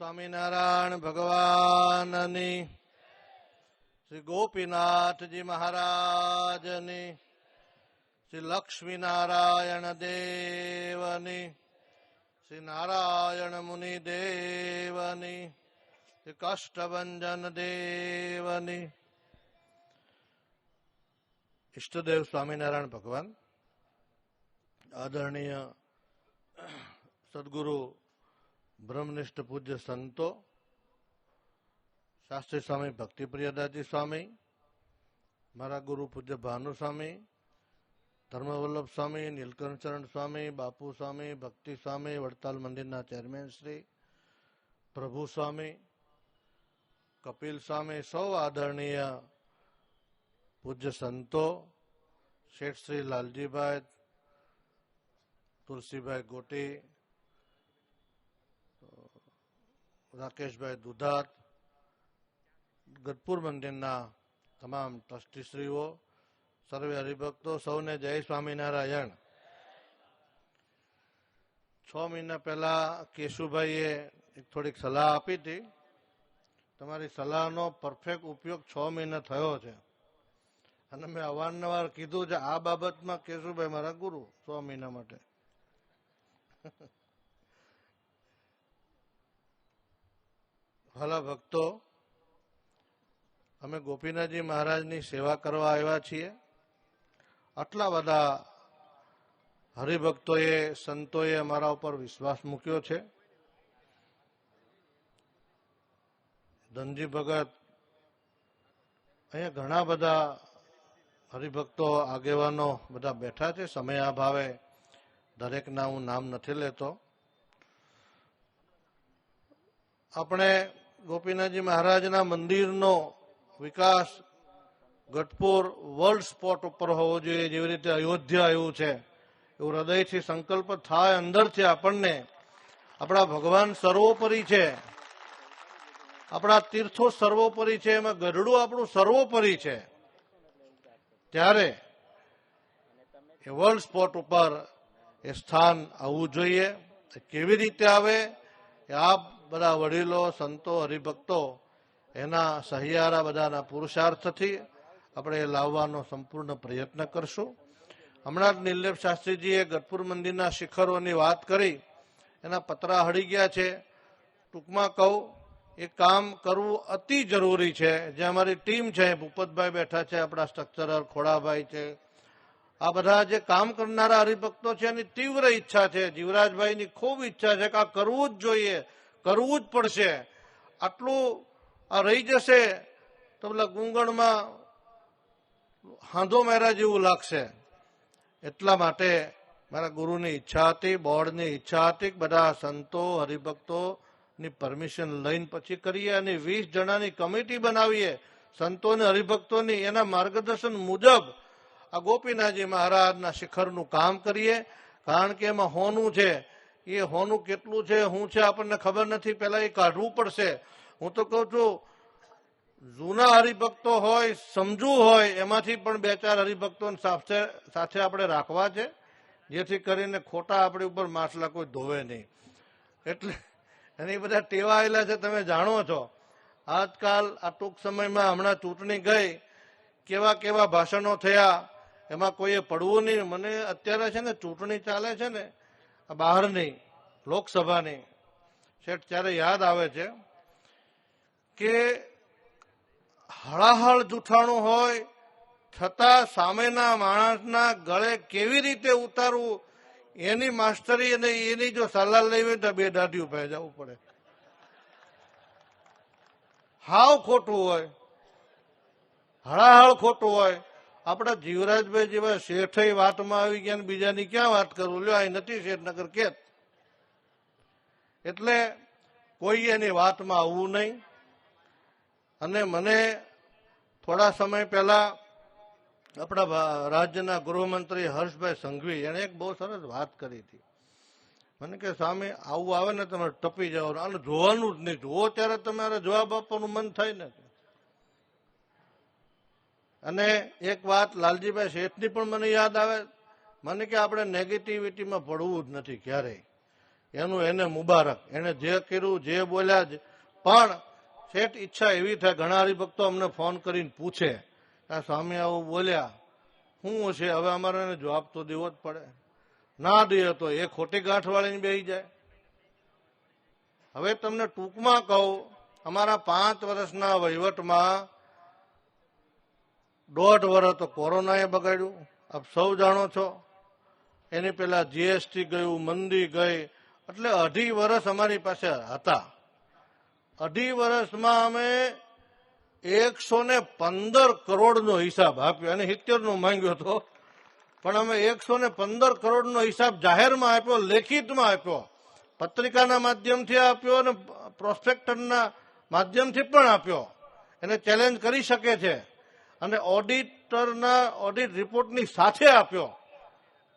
સ્વામિનારાયણ ભગવાનની, શ્રી ગોપીનાથજી મહારાજની, શ્રી લક્ષ્મીનારાયણ દેવની, શ્રી નારાયણ મુનિ દેવની, શ્રી કષ્ટભંજન દેવની. ઈષ્ટદેવ સ્વામિનારાયણ ભગવાન, આદરણીય સદગુરુ બ્રહ્મનિષ્ઠ પૂજ્ય સંતો શાસ્ત્રી સ્વામી ભક્તિપ્રિયદાજી સ્વામી મારા ગુરુ પૂજ્ય ભાનુ સ્વામી ધર્મવલ્લભ સ્વામી નીલકંઠચરણ સ્વામી બાપુ સ્વામી ભક્તિ સ્વામી વડતાલ મંદિરના ચેરમેન શ્રી પ્રભુ સ્વામી કપિલ સ્વામી સૌ આદરણીય પૂજ્ય સંતો શેઠ શ્રી લાલજીભાઈ તુલસીભાઈ ગોટી રાકેશભાઈ દુધાત, ગઢપુર મંદિરના તમામ ટ્રસ્ટીશ્રીઓ, સર્વે હરિભક્તો, સૌને જય સ્વામિનારાયણ. છ મહિના પહેલા કેશુભાઈએ એક થોડીક સલાહ આપી હતી. તમારી સલાહનો પરફેક્ટ ઉપયોગ છ મહિના થયો છે. અને મેં અવારનવાર કીધું છે, આ બાબતમાં કેશુભાઈ મારા ગુરુ, છ મહિના માટે. ભલા ભક્તો, અમે ગોપીનાથજી મહારાજની સેવા કરવા આવ્યા છીએ. આટલા બધા હરિભક્તોએ, સંતોએ અમારા ઉપર વિશ્વાસ મૂક્યો છે. ધનજી ભગત, અહીંયા ઘણા બધા હરિભક્તો, આગેવાનો બધા બેઠા છે. સમય અભાવે દરેકના હું નામ નથી લેતો. આપણે ગોપીનાથજી મહારાજના મંદિરનો વિકાસ ગઢપુર વર્લ્ડ સ્પોટ ઉપર હોવો જોઈએ, જેવી રીતે અયોધ્યા આવ્યું છે. એવું હૃદયથી સંકલ્પ થાય અંદરથી આપણને. આપણા ભગવાન સર્વોપરી છે. આપણા તીર્થો સર્વોપરી છે, એમાં ગઢડું આપણું સર્વોપરી છે. ત્યારે એ વર્લ્ડ સ્પોટ ઉપર એ સ્થાન આવવું જોઈએ. કેવી રીતે આવે? એ આપ બધા વડીલો, સંતો, હરિભક્તો, એના સહિયારા બધાના પુરુષાર્થથી આપણે એ લાવવાનો સંપૂર્ણ પ્રયત્ન કરશું. હમણાં જ નિર્લેપ શાસ્ત્રીજીએ ગઢપુર મંદિરના શિખરોની વાત કરી. એના પતરા હળી ગયા છે. ટૂંકમાં કહું, એ કામ કરવું અતિ જરૂરી છે. જે અમારી ટીમ છે, ભૂપતભાઈ બેઠા છે, આપણા સ્ટ્રક્ચરર ખોડાભાઈ છે. આ બધા જે કામ કરનારા હરિભક્તો છે, એની તીવ્ર ઈચ્છા છે. જીવરાજભાઈની ખૂબ ઈચ્છા છે કે આ કરવું જ જોઈએ. કરવું જ પડશે. આટલું, આ રહી જશે તો પેલા ગુંગણમાં હાંધો મહેરા જેવું લાગશે. એટલા માટે મારા ગુરુની ઈચ્છા હતી, બોર્ડની ઈચ્છા હતી બધા સંતો, હરિભક્તોની પરમિશન લઈને પછી કરીએ અને વીસ જણાની કમિટી બનાવીએ. સંતો અને હરિભક્તોની એના માર્ગદર્શન મુજબ આ ગોપીનાથજી મહારાજના શિખરનું કામ કરીએ. કારણ કે એમાં હોનું છે. એ હોનું કેટલું છે શું છે આપણને ખબર નથી, પહેલાં એ કાઢવું પડશે. હું તો કહું છું, જૂના હરિભક્તો હોય, સમજુ હોય, એમાંથી પણ બે ચાર હરિભક્તો સાથે સાથે આપણે રાખવા છે, જેથી કરીને ખોટા આપણી ઉપર માછલા કોઈ ધોવે નહીં. એટલે એની બધા ટેવાયેલા છે, તમે જાણો છો. આજકાલ આ ટૂંક સમયમાં હમણાં ચૂંટણી ગઈ, કેવા કેવા ભાષણો થયા, એમાં કોઈએ પડવું નહીં. મને અત્યારે છે ને ચૂંટણી ચાલે છે ને બહારની લોકસભાની શેઠ ત્યારે યાદ આવે છે કે હળાહળ જૂઠાણું હોય છતાં સામેના માણસના ગળે કેવી રીતે ઉતારવું, એની માસ્ટરી અને એની જો સલાહ લેવી તો બે દાઢી ઊભા જવું પડે. હાવ ખોટું હોય, હળાહળ ખોટું હોય આપણા જીવરાજભાઈ જેવા શેઠ વાતમાં આવી ગયા બીજાની ક્યાં વાત કરું? લ્યો અહીં નથી શેઠનગર કે એટલે કોઈ એની વાતમાં આવવું નહીં. અને મને થોડા સમય પહેલા આપણા રાજ્યના ગૃહમંત્રી હર્ષભાઈ સંઘવી એણે એક બહુ સરસ વાત કરી હતી. મને કે, સ્વામી, આવું આવે ને તમે ટપી જાઓ અને જોવાનું જ નહીં. જુઓ ત્યારે તમારે જવાબ આપવાનું મન થાય ને. અને એક વાત લાલજીભાઈ શેઠની પણ મને યાદ આવે. મને કે આપણે નેગેટિવિટીમાં પડવું જ નથી ક્યારેય. એનું એને મુબારક. એને જે કર્યું, જે બોલ્યા જ. પણ શેઠ ઈચ્છા એવી થાય, ઘણા હરિભક્તો અમને ફોન કરીને પૂછે આ સ્વામી આવું બોલ્યા. શું છે હવે અમારે એને જવાબ તો દેવો જ પડે. ના દઈએ તો એ ખોટી ગાંઠવાળીને બેસી જાય. હવે તમને ટૂંકમાં કહું, અમારા પાંચ વર્ષના વહીવટમાં દોઢ વર્ષ તો કોરોનાએ બગાડ્યું. આપ સૌ જાણો છો. એની પહેલાં જીએસટી ગયું, મંદી ગઈ, એટલે અઢી વર્ષ અમારી પાસે હતા. અઢી વર્ષમાં અમે એકસો ને પંદર કરોડનો હિસાબ આપ્યો. અને સિત્તેરનો માંગ્યો હતો. પણ અમે એકસો ને પંદર કરોડનો હિસાબ જાહેરમાં આપ્યો, લેખિતમાં આપ્યો. પત્રિકાના માધ્યમથી આપ્યો અને પ્રોસ્પેક્ટરના માધ્યમથી પણ આપ્યો. એને ચેલેન્જ કરી શકે છે. અને ઓડિટરના ઓડિટ રિપોર્ટની સાથે આપ્યો.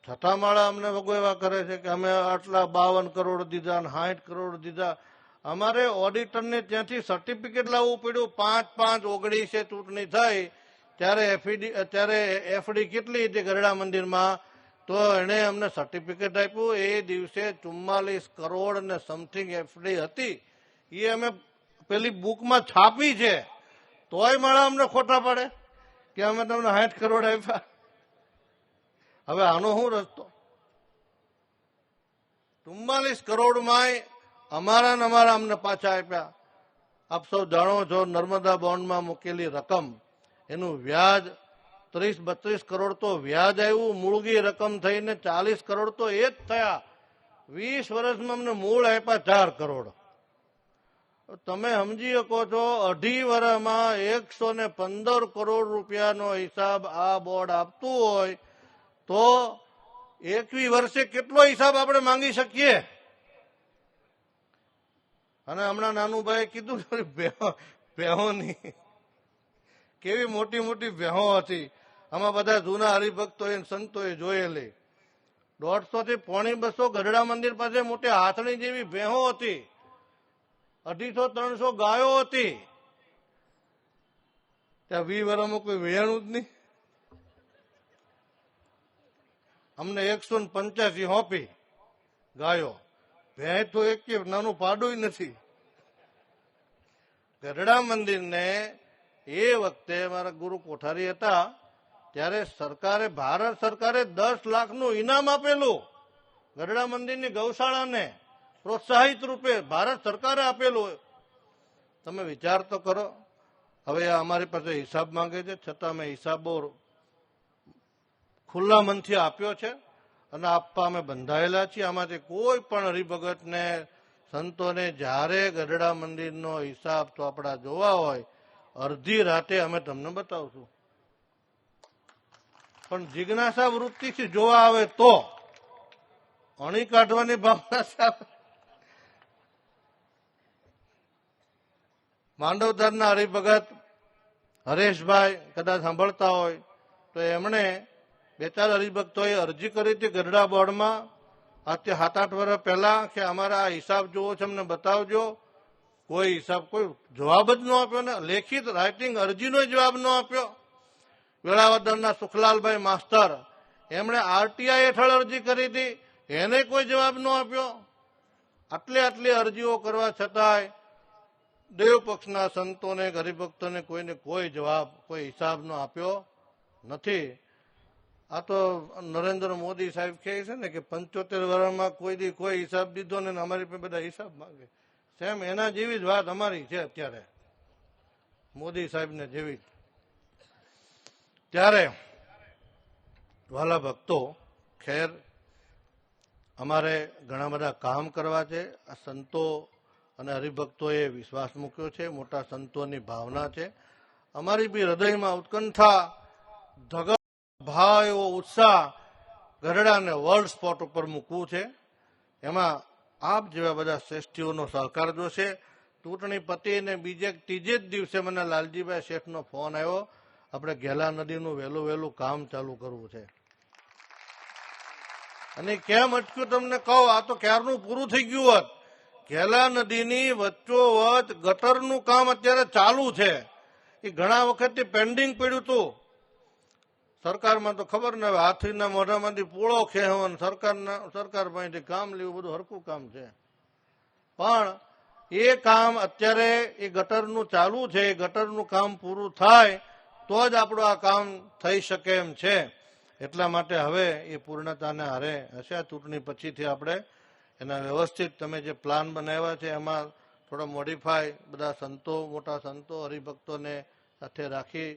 છતાં માળા અમને એવા કરે છે કે અમે આટલા બાવન કરોડ દીધા અને સાઠ કરોડ દીધા. અમારે ઓડિટરને ત્યાંથી સર્ટિફિકેટ લાવવું પડ્યું. પાંચ પાંચ ઓગણીસે ચૂંટણી થઈ, ત્યારે એફડી ત્યારે એફડી કેટલી હતી ગરડા મંદિરમાં? તો એણે અમને સર્ટિફિકેટ આપ્યું. એ દિવસે ચુમ્માલીસ કરોડ ને સમથિંગ એફડી હતી. એ અમે પેલી બુકમાં છાપી છે. તોય માળા અમને ખોટા પડે. કે અમે તમને સાઠ કરોડ આપ્યા. હવે આનો શું રસ્તો? ચુમ્માલીસ કરોડમાં અમારા ને અમારા અમને પાછા આપ્યા. આપ સૌ જાણો છો નર્મદા બોન્ડમાં મૂકેલી રકમ. એનું વ્યાજ ત્રીસ બત્રીસ કરોડ તો વ્યાજ આવ્યું મૂળગી રકમ થઈને ચાલીસ કરોડ તો એ જ થયા. વીસ વર્ષમાં અમને મૂળ આપ્યા ચાર કરોડ. તમે સમજી શકો છો, અઢી વર્ષમાં એકસો ને પંદર કરોડ રૂપિયાનો હિસાબ આ બોર્ડ આપતું હોય તો એકવી વર્ષે કેટલો હિસાબ આપણે માંગી શકીએ? અને હમણાં નાનુભાઈ કીધું ભેહોની કેવી મોટી મોટી ભેહો હતી. આમાં બધા જૂના હરિભક્તોએ અને સંતોએ જોયેલી. દોઢસો થી પોણી બસો ગઢડા મંદિર પાસે મોટી હાથણી જેવી ભેહો હતી. અઢીસો ત્રણસો ગાયો હતી. ત્યાં વી વર્ષમાં કોઈ વેણું જ નહીં. અમને એકસો ને પંચ્યાસી હોપી ગાયો. ભેંસ તો એક નાનું પાડું નથી. ગઢડા મંદિરને એ વખતે મારા ગુરુ કોઠારી હતા, ત્યારે સરકારે, ભારત સરકારે દસ લાખનું ઇનામ આપેલું ગઢડા મંદિરની ગૌશાળાને. પ્રોત્સાહિત રૂપે ભારત સરકારે આપેલું તમે વિચાર તો કરો. હવે અમારી પાસે હિસાબ માંગે છે. છતાં અમે હિસાબો ખુલ્લા મનથી આપ્યો છે અને આપવા અમે બંધાયેલા છીએ. આમાંથી કોઈ પણ હરિભગતને, સંતોને જ્યારે ગઢડા મંદિરનો હિસાબ તો આપણા જોવા હોય, અડધી રાતે અમે તમને બતાવશું. પણ જિજ્ઞાસા વૃત્તિથી જોવા આવે તો અણી કાઢવાની ભાવના છે માંડવદારના હરિભગત હરેશભાઈ કદાચ સાંભળતા હોય, તો એમણે બે ચાર હરિભક્તોએ અરજી કરી હતી ગઢડા બોર્ડમાં. આજથી સાત આઠ વર્ષ પહેલાં કે અમારા આ હિસાબ જોવો છે, અમને બતાવજો. કોઈ હિસાબ, કોઈ જવાબ જ ન આપ્યો ને લેખિત રાઇટિંગ અરજીનો જવાબ ન આપ્યો. વેળાવદરના સુખલાલભાઈ માસ્તર, એમણે આરટીઆઈ હેઠળ અરજી કરી હતી, એને કોઈ જવાબ ન આપ્યો. આટલી આટલી અરજીઓ કરવા છતાંય દેવ પક્ષના સંતોને હરિભક્તોને કોઈને કોઈ જવાબ, કોઈ હિસાબનો આપ્યો નથી. આ તો નરેન્દ્ર મોદી સાહેબ કહે છે ને કે પંચોતેર વર્ષમાં કોઈ દી કોઈ હિસાબ દીધો ને અમારી પણ બધા હિસાબ માંગે. સેમ એના જેવી જ વાત અમારી છે અત્યારે. મોદી સાહેબને જેવી જ. ત્યારે વાલા ભક્તો, ખેર, અમારે ઘણા બધા કામ કરવા છે. આ સંતો અને હરિભક્તોએ વિશ્વાસ મૂક્યો છે, મોટા સંતોની ભાવના છે. અમારી બી હૃદયમાં ઉત્કંઠા, ધગ, ભાવ એવો ઉત્સાહ ગઢડાને વર્લ્ડ સ્પોટ ઉપર મૂકવું છે. એમાં આપ જેવા બધા શ્રેષ્ઠીઓનો સહકાર જોશે. ચૂંટણી પતિને બીજે, ત્રીજે જ દિવસે મને લાલજીભાઈ શેઠનો ફોન આવ્યો. આપણે ઘેલા નદીનું વહેલું વહેલું કામ ચાલુ કરવું છે. અને કેમ અટક્યું તમને કહો? આ તો ક્યારનું પૂરું થઈ ગયું હોત? ઘેલા નદીની વચ્ચોવચ ગટરનું કામ અત્યારે ચાલુ છે. એ ઘણા વખતથી પેન્ડિંગ પડ્યું હતું સરકારમાં તો ખબર ને હાથીના મોઢામાંથી પૂળો ખેવો સરકારના, સરકાર પાસેથી કામ લેવું બધું હરખું કામ છે. પણ એ કામ અત્યારે એ ગટરનું ચાલુ છે, એ ગટરનું કામ પૂરું થાય તો જ આપણું આ કામ થઈ શકે એમ છે. એટલા માટે હવે એ પૂર્ણતાને હારે હશે આ ચૂંટણી પછીથી આપણે એના વ્યવસ્થિત તમે જે પ્લાન બનાવ્યા છે, એમાં થોડો મોડિફાય બધા સંતો, મોટા સંતો, હરિભક્તોને સાથે રાખી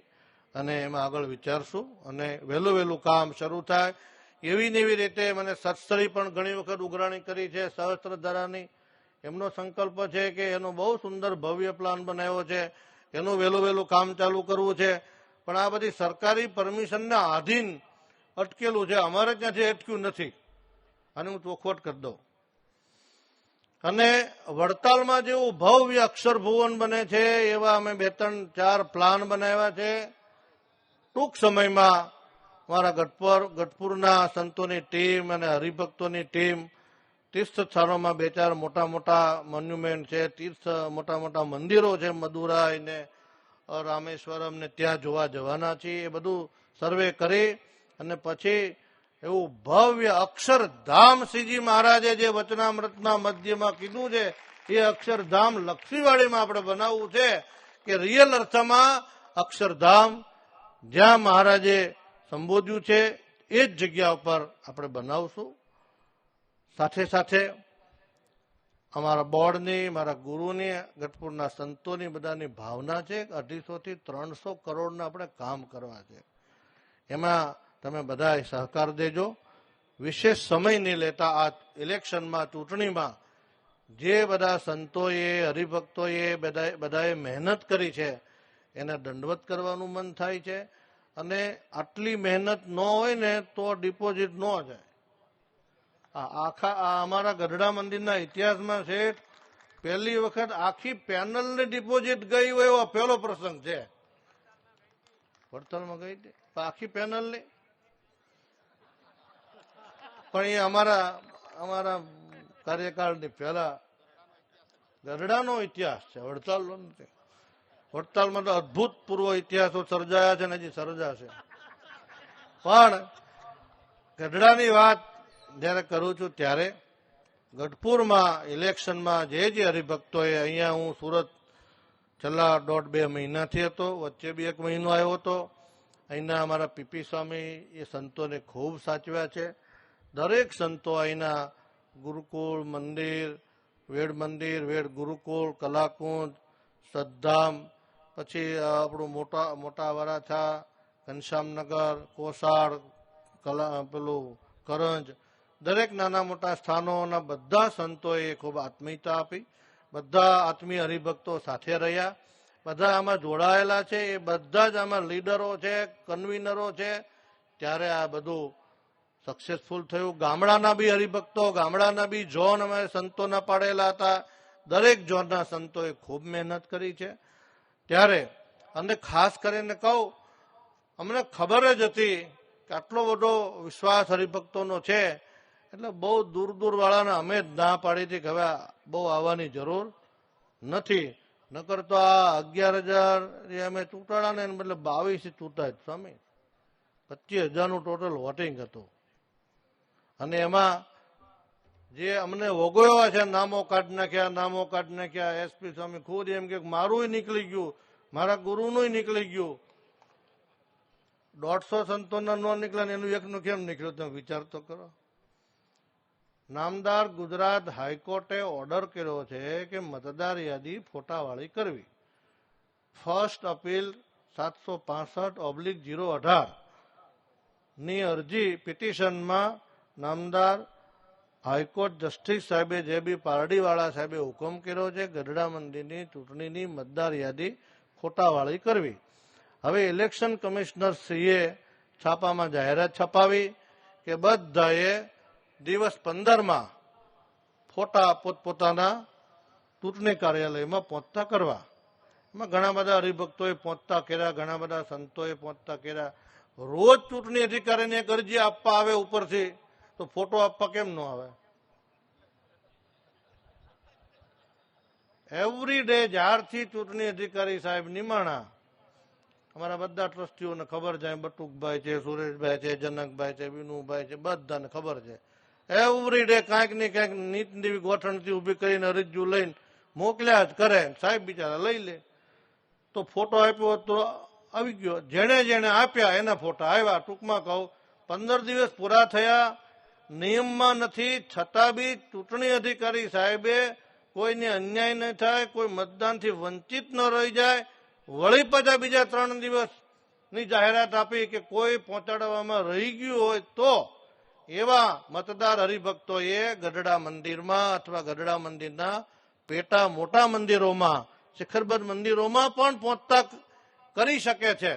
અને એમાં આગળ વિચારશું અને વહેલું વહેલું કામ શરૂ થાય. એવી ને એવી રીતે મને સત્સરી પણ ઘણી વખત ઉઘરાણી કરી છે સહસ્ત્રધારાની એમનો સંકલ્પ છે કે એનો બહુ સુંદર ભવ્ય પ્લાન બનાવ્યો છે. એનું વહેલું વહેલું કામ ચાલુ કરવું છે. પણ આ બધી સરકારી પરમિશનના આધીન અટકેલું છે. અમારે ત્યાંથી અટક્યું નથી. અને હું ચોખવટ કરી દઉં. અને વડતાલમાં જેવું ભવ્ય અક્ષર ભુવન બને છે, એવા અમે બે ત્રણ ચાર પ્લાન બનાવ્યા છે. ટૂંક સમયમાં મારા ગઢપુર, ગઢપુરના સંતોની ટીમ અને હરિભક્તોની ટીમ તીર્થ સ્થાનોમાં બે ચાર મોટા મોટા મોન્યુમેન્ટ છે, તીર્થ મોટા મોટા મંદિરો છે, મદુરાઈ ને રામેશ્વરમ ને ત્યાં જોવા જવાના છીએ. એ બધું સર્વે કરી અને પછી એવું ભવ્ય અક્ષરધામ શ્રીજી મહારાજે જે વચનામૃતના મધ્યમાં કીધું છે, એ અક્ષરધામ લક્ષ્મીવાડીમાં આપણે બનાવવું છે કે રિયલ અર્થમાં અક્ષરધામ જ્યાં મહારાજે સંબોધ્યું છે, એ જ જગ્યા ઉપર આપણે બનાવશું. સાથે સાથે અમારા બોર્ડની, મારા ગુરુની, ગઢપુરના સંતોની બધાની ભાવના છે અઢીસો થી ત્રણસો કરોડના આપણે કામ કરવા છે. એમાં તમે બધા સહકાર દેજો. વિશેષ સમય નહીં લેતા આ ઇલેક્શનમાં, ચૂંટણીમાં જે બધા સંતોએ, હરિભક્તોએ બધા બધાએ મહેનત કરી છે, એને દંડવત કરવાનું મન થાય છે. અને આટલી મહેનત ન હોય ને તો ડિપોઝિટ ન જાય. આ આખા, આ અમારા ગઢડા મંદિરના ઇતિહાસમાં છે પહેલી વખત આખી પેનલની ડિપોઝિટ ગઈ હોય એવો પહેલો પ્રસંગ છે. વડતાલમાં ગઈ આખી પેનલની? પણ એ અમારા અમારા કાર્યકાળની પહેલા ગઢડાનો ઇતિહાસ છે વડતાલનો નથી વડતાલમાં તો અદભુત પૂર્વ ઇતિહાસો સર્જાયા છે ને હજી સર્જાશે. પણ ગઢડાની વાત જ્યારે કરું છું ત્યારે ગઢપુરમાં ઇલેક્શનમાં જે જે હરિભક્તોએ અહીંયા હું સુરત છેલ્લા દોઢ બે મહિનાથી હતો, વચ્ચે બી એક મહિનો આવ્યો હતો. અહીંના અમારા પીપી સ્વામી એ સંતોને ખૂબ સાચવ્યા છે. દરેક સંતો અહીંના ગુરુકુળ, મંદિર વેડ મંદિર વેડ ગુરુકુળ, કલાકુંજ, સદ્ધામ, પછી આપણું મોટા મોટા વરાછા ઘનશ્યામનગર, કોસાળ, કલા, પેલું કરંજ, દરેક નાના મોટા સ્થાનોના બધા સંતોએ ખૂબ આત્મીયતા આપી, બધા આત્મીય હરિભક્તો સાથે રહ્યા, બધા આમાં જોડાયેલા છે, એ બધા જ આમાં લીડરો છે, કન્વીનરો છે, ત્યારે આ બધું સક્સેસફુલ થયું. ગામડાના બી હરિભક્તો, ગામડાના બી જોન અમે સંતોના પાડેલા હતા. દરેક જોનના સંતોએ ખૂબ મહેનત કરી છે. ત્યારે અને ખાસ કરીને કહું, અમને ખબર જ હતી કે આટલો બધો વિશ્વાસ હરિભક્તોનો છે, એટલે બહુ દૂર દૂર વાળાને અમે જ ના પાડી હતી કે હવે બહુ આવવાની જરૂર નથી. નકર તો આ અગિયાર હજાર અમે ચૂંટાડા ને બદલે બાવીસ જ, સ્વામી. પચીસ હજારનું ટોટલ વોટિંગ હતું. અને એમાં જે અમને વગોયવા છે, નામો કાઢી નાખ્યા, નામો કાઢી નાખ્યા એસપી સ્વામી ખુદ એમ કે મારું નીકળી ગયું, મારા ગુરુનું નીકળી ગયું. દોઢસો સંતોના ન નીકળ્યા એનું એકનું કેમ નીકળ્યું? તમે વિચાર તો કરો. નામદાર ગુજરાત હાઈકોર્ટે ઓર્ડર કર્યો છે કે મતદાર યાદી ફોટાવાળી કરવી. ફર્સ્ટ અપીલ સાતસો પાસઠ ઓબ્લિક જીરો અઢારની અરજી પિટિશનમાં નામદાર હાઈકોર્ટ જસ્ટિસ સાહેબે જે બી પારડીવાળા સાહેબે હુકમ કર્યો છે ગઢડા મંદિરની ચૂંટણીની મતદાર યાદી ફોટાવાળી કરવી. હવે ઇલેક્શન કમિશનર શ્રીએ છાપામાં જાહેરાત છપાવી કે બધાએ દિવસ પંદરમાં ફોટા પોતપોતાના ચૂંટણી કાર્યાલયમાં પહોંચતા કરવા. એમાં ઘણા બધા હરિભક્તોએ પહોંચતા કર્યા, ઘણા બધા સંતોએ પહોંચતા કર્યા. રોજ ચૂંટણી અધિકારીને એક અરજી આપવા આવે ઉપરથી. તો ફોટો આપવા કેમ ન આવે? એવરી ડે જ્યારથી ચૂંટણી અધિકારી સાહેબ નિમાણા, અમારા બધા ટ્રસ્ટીઓને ખબર છે બટુકભાઈ છે, સુરેશભાઈ છે, જનકભાઈ છે, વિનુભાઈ છે, બધાને ખબર છે. એવરી ડે કાંઈક ને કાંઈક નીત નીવી ગોઠણથી ઊભી કરીને અરજુ લઈને મોકલ્યા જ કરે. સાહેબ બિચારા લઈ લે. તો ફોટો આપ્યો તો આવી ગયો. જેણે જેણે આપ્યા એના ફોટા. આવ્યા. ટૂંકમાં કહું, પંદર દિવસ પૂરા થયા. નિયમમાં નથી, છતાં બી ચૂંટણી અધિકારી સાહેબે કોઈને અન્યાય ન થાય, કોઈ મતદાનથી વંચિત ન રહી જાય, વળી પાછા બીજા ત્રણ દિવસની જાહેરાત આપી કે કોઈ પહોંચાડવામાં રહી ગયું હોય તો એવા મતદાર હરિભક્તોએ ગઢડા મંદિરમાં અથવા ગઢડા મંદિરના પેટા મોટા મંદિરોમાં, શિખરબદ્ધ મંદિરોમાં પણ પહોંચતા કરી શકે છે.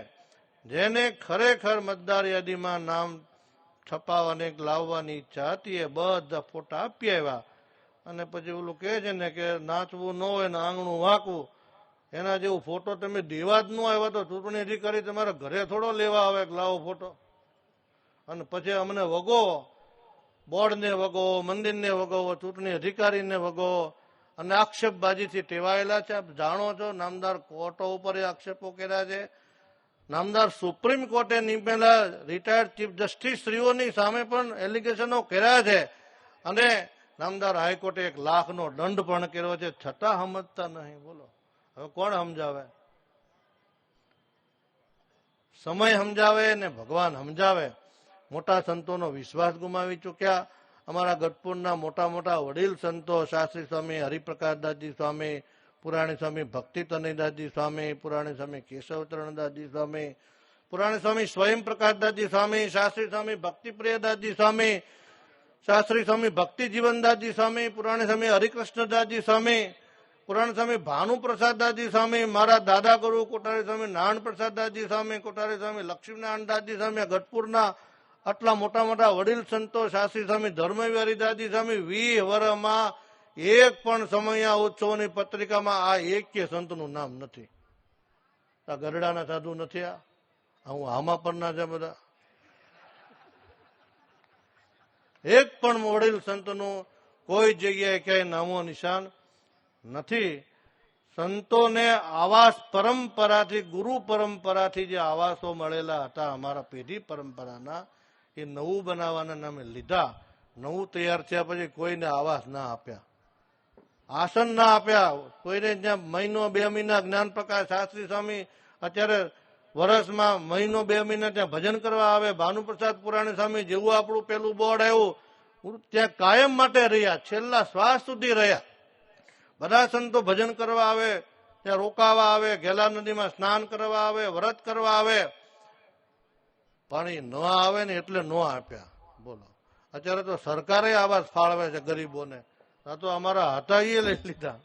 જેને ખરેખર મતદાર યાદીમાં નામ છપાવવાની લાવવાની ઈચ્છા હતી એ બધા ફોટા આપી આવ્યા અને પછી ઓલું કહે છે ને કે નાચવું ન હોય ને આંગણું વાંકવું. એના જેવું ફોટો તમે દેવા જ ન આવ્યા તો ચૂંટણી અધિકારી તમારા ઘરે થોડો લેવા આવે લાવો ફોટો. અને પછી અમને વગો બોર્ડને વગો મંદિરને વગો ચૂંટણી અધિકારીને વગો અને આક્ષેપબાજીથી ટેવાયેલા છે. આપ જાણો છો, નામદાર કોર્ટો ઉપર આક્ષેપો કર્યા છે. નામદાર સુપ્રીમ કોર્ટે નિમેલા રિટાયર્ડ ચીફ જસ્ટિસ શ્રીઓની સામે પણ એલિગેશનો કર્યા છે. અને નામદાર હાઈકોર્ટે એક લાખનો દંડ પણ કર્યો છે. છતાં સમજતા નહીં. બોલો. હવે કોણ સમજાવે સમય સમજાવે ને ભગવાન સમજાવે મોટા સંતોનો વિશ્વાસ ગુમાવી ચૂક્યા. અમારા ગઢપુરના મોટા મોટા વડીલ સંતો, શાસ્ત્રી સ્વામી, હરિપ્રકાશદાસજી સ્વામી પુરાણી સ્વામી ભક્તિ તનયદાસજી સ્વામી, પુરાણી સ્વામી કેશવચરણદાસજી સ્વામી, પુરાણી સ્વામી સ્વયં પ્રકાશદાસજી સ્વામી, શાસ્ત્રી સ્વામી ભક્તિ પ્રિયદાસજી સ્વામી, શાસ્ત્રી સ્વામી ભક્તિ જીવનદાસજી સ્વામી, પુરાણી સ્વામી હરિકૃષ્ણદાસજી સ્વામી, પુરાણ સ્વામી ભાનુપ્રસાદદાસજી સ્વામી, મારા દાદા ગુરુ કોટારી સ્વામી નારાયણ પ્રસાદદાસજી સ્વામી, કોટારી સ્વામી લક્ષ્મીનારાયણદાસજી સ્વામી, ગઢપુરના આટલા મોટા મોટા વડીલ સંતો, શાસ્ત્રી સ્વામી દાદી સ્વામી વી વરમાં એક પણ સમયા ઉત્સવની પત્રિકામાં આ એક સંતનું નામ નથી. આ ગરડાના સાધુ નથી આ. હું આમાં પણ ના છે બધા. એક પણ મોડેલ સંતનું કોઈ જગ્યાએ ક્યાંય નામો નિશાન નથી. સંતોને આવાસ પરંપરાથી, ગુરુ પરંપરાથી જે આવાસો મળેલા હતા અમારા પેઢી પરંપરાના, એ નવું બનાવવાના નામે લીધા. નવું તૈયાર થયા પછી કોઈને આવાસ ના આપ્યા. આસન ના આપ્યા. કોઈને જ્યાં મહિનો, બે મહિના જ્ઞાન પ્રકાશ શાસ્ત્રી સ્વામી અત્યારે વર્ષમાં મહિનો, બે મહિના ત્યાં ભજન કરવા આવે. ભાનુપ્રસાદ પુરાણી સ્વામી જેવું આપણું પેલું બોર્ડ આવ્યું. ત્યાં કાયમ માટે રહ્યા. છેલ્લા શ્વાસ સુધી રહ્યા. બધા સંતો ભજન કરવા આવે, ત્યાં રોકાવા આવે, ઘેલા નદીમાં સ્નાન કરવા આવે, વ્રત કરવા આવે. પાણી ન આવે ને એટલે ન આપ્યા. બોલો. અત્યારે તો સરકારે આવા ફાળવે છે ગરીબોને. આ તો અમારા હતા એ લઈ લીધા.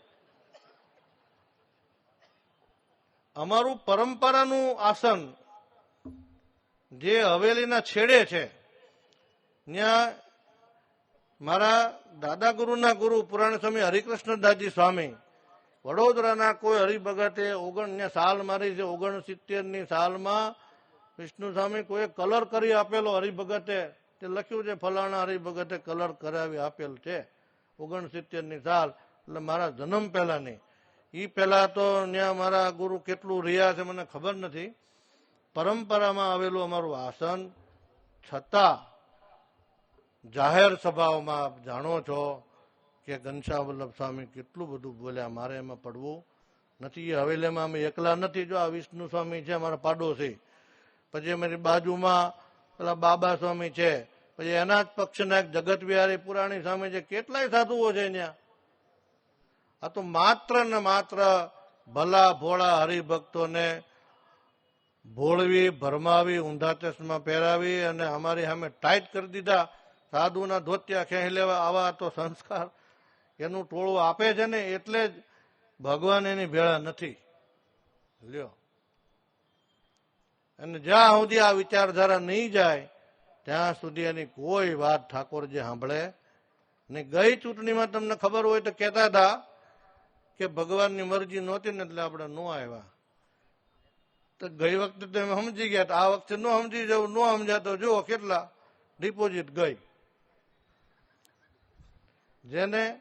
અમારું પરંપરાનું આસન જે હવેલીના છેડે છે, ત્યાં મારા દાદા ગુરુના ગુરુ પુરાણ સ્વામી હરિકૃષ્ણદાસજી સ્વામી, વડોદરાના કોઈ હરિભગતે ઓગણ સાલ મારી છે ઓગણસિત્તેરની સાલમાં વિષ્ણુ સ્વામી કોઈ કલર કરી આપેલો હરિભગતે, તે લખ્યું છે, ફલાણા હરિભગતે કલર કરાવી આપેલ છે. ઓગણસિત્તેરની સાલ. એટલે મારા જન્મ પહેલાની. એ પહેલા તો ત્યાં મારા ગુરુ કેટલું રહ્યા છે મને ખબર નથી. પરંપરામાં આવેલું અમારું આસન. છતાં જાહેર સભાઓમાં આપ જાણો છો કે ઘનશ્યામ વલ્લભ સ્વામી કેટલું બધું બોલ્યા, મારે એમાં પડવું નથી. એ હવેલીમાં અમે એકલા નથી. જો આ વિષ્ણુ સ્વામી છે, અમારા પાડોશી. પછી અમારી બાજુમાં પેલા બાબા સ્વામી છે. પછી એના જ પક્ષના એક જગત વિહારી પુરાણી સામે છે, કેટલાય સાધુઓ છે ત્યાં. આ તો માત્ર ને માત્ર ભલા ભોળા હરિભક્તોને ભોળવી, ભરમાવી, ઊંધા ચશ્મા પહેરાવી અને અમારી સામે ટાઈટ કરી દીધા. સાધુના ધોતિયા ખેંચી લેવા, આવા તો સંસ્કાર એનું ટોળું આપે છે ને, એટલે જ ભગવાન એની ભેળા નથી. લ્યો. અને જ્યાં સુધી આ વિચારધારા નહીં જાય ત્યાં સુધી એની કોઈ વાત ઠાકોરજી સાંભળે ને ગઈ ચૂંટણીમાં તમને ખબર હોય તો કહેતા હતા કે ભગવાનની મરજી નહોતી ને એટલે આપણે ન આવ્યા. તો ગઈ વખતે તમે સમજી ગયા આ વખતે ન સમજી જવું, ન સમજાતો જુઓ કેટલા ડિપોઝિટ ગઈ. જેને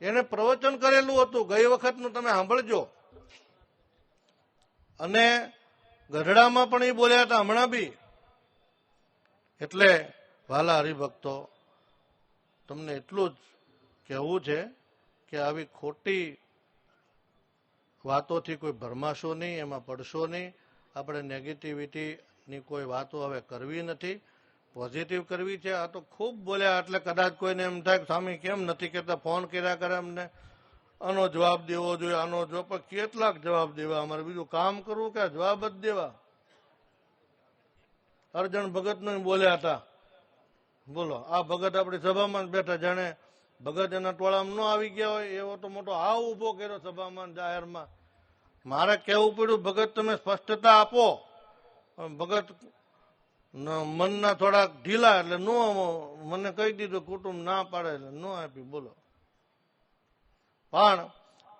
એને પ્રવચન કરેલું હતું. ગઈ વખતનું તમે સાંભળજો. અને ગઢડામાં પણ એ બોલ્યા હતા, હમણાં બી. એટલે વાલા હરિભક્તો, તમને એટલું જ કહેવું છે કે આવી ખોટી વાતોથી કોઈ ભરમાશો નહીં, એમાં પડશો નહીં. આપણે નેગેટિવિટીની કોઈ વાતો હવે કરવી નથી. પોઝિટિવ કરવી છે. આ તો ખૂબ બોલ્યા એટલે કદાચ કોઈને એમ થાય સ્વામી, કેમ નથી કહેતા? ફોન કર્યા કરે અમને. આનો જવાબ દેવો જોઈએ, આનો જવાબ. કેટલાક જવાબ દેવા. અમારે બીજું કામ કરવું કે જવાબ જ દેવા? અર્જણ ભગતનું બોલ્યા હતા. બોલો, આ ભગત આપણી સભામાં બેઠા, જાણે ભગત એના ટોળામાં ન આવી ગયા હોય, એવો તો મોટો હાવ ઊભો કર્યો સભામાં, જાહેરમાં. મારે કહેવું પડ્યું, ભગત તમે સ્પષ્ટતા આપો. ભગત મનના થોડાક ઢીલા એટલે ન મને કહી દીધું, કુટુંબ ના પાડે એટલે ન આપી બોલો. પણ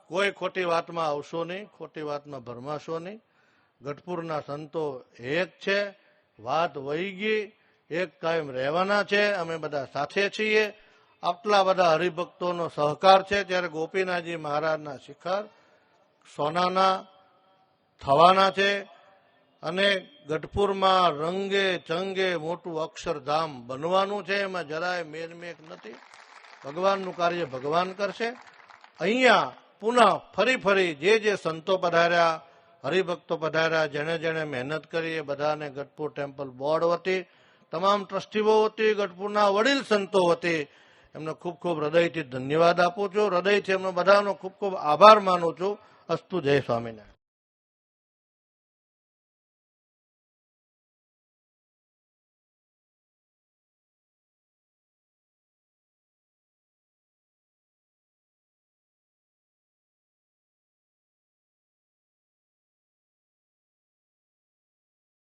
કોઈ ખોટી વાતમાં આવશો નહીં, ખોટી વાતમાં ભરમાશો નહીં. ગઢપુરના સંતો એક છે. વાત વહી ગઈ, એક કાયમ રહેવાના છે, અમે બધા સાથે છીએ. આટલા બધા હરિભક્તોનો સહકાર છે, ત્યારે ગોપીનાથજી મહારાજના શિખર સોનાના થવાના છે અને ગઢપુરમાં રંગે ચંગે મોટું અક્ષરધામ બનવાનું છે, એમાં જરાય મેરમેક નથી. ભગવાનનું કાર્ય ભગવાન કરશે. અહીંયા પુનઃ ફરી ફરી જે જે સંતો પધાર્યા હરિભક્તો પધાર્યા, જેણે જેણે મહેનત કરી, એ બધાને ગઢપુર ટેમ્પલ બોર્ડ વતી, તમામ ટ્રસ્ટીઓ વતી, ગઢપુરના વડીલ સંતો વતી, એમને ખૂબ ખૂબ હૃદયથી ધન્યવાદ આપું છું. હૃદયથી એમનો બધાનો ખૂબ ખૂબ આભાર માનું છું. અસ્તુ જય સ્વામિનારાયણ.